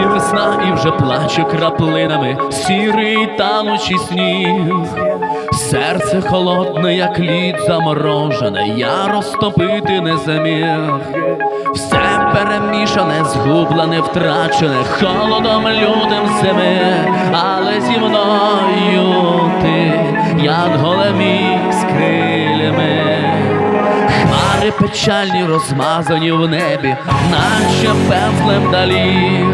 нарешті весна і вже плаче краплинами сірий танучий сніг. Серце холодне, як лід заморожене, я розтопити не заміг. Все перемішане, згублене, втрачене, холодом лютим зими, але зі мною ти, як големі з крилями. Хмари печальні розмазані в небі, наче пензлем далі.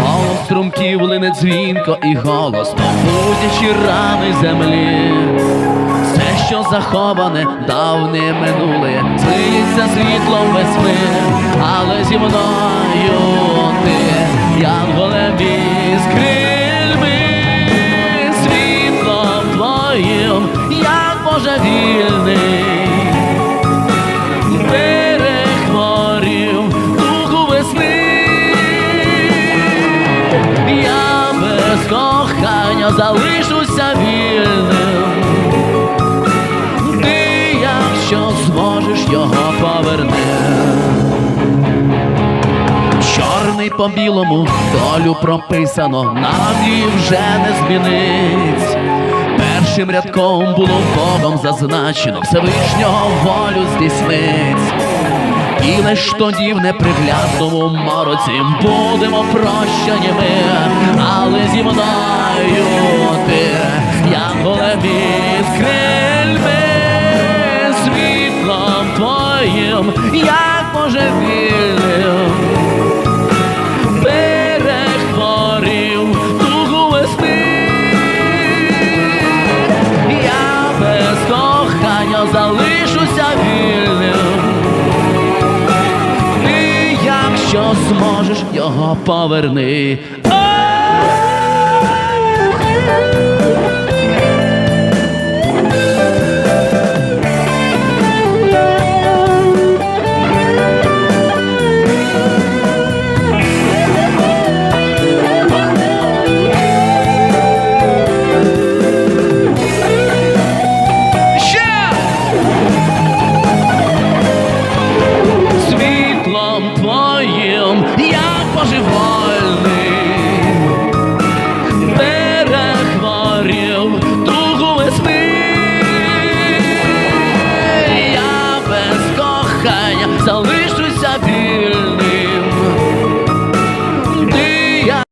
Голос струмків лине дзвінко і голос, будячи рани землі. Все, що заховане, давне минуле, злиється світлом весни, але зі мною кохання залишуся вільним. Ти, якщо зможеш його поверни. Чорний по білому долю прописано, нам її вже не змінить. Першим рядком було Богом зазначено, Всевишнього волю здійснить. І лиш тоді в неприглядному мороці будемо прощані ми, але зі мною ти, янголем із крильми, світлом твоїм, як може вільним перехворів дугу весни. Я без кохання залишуся вільним. Ти, якщо зможеш його поверни, залишуся вільним.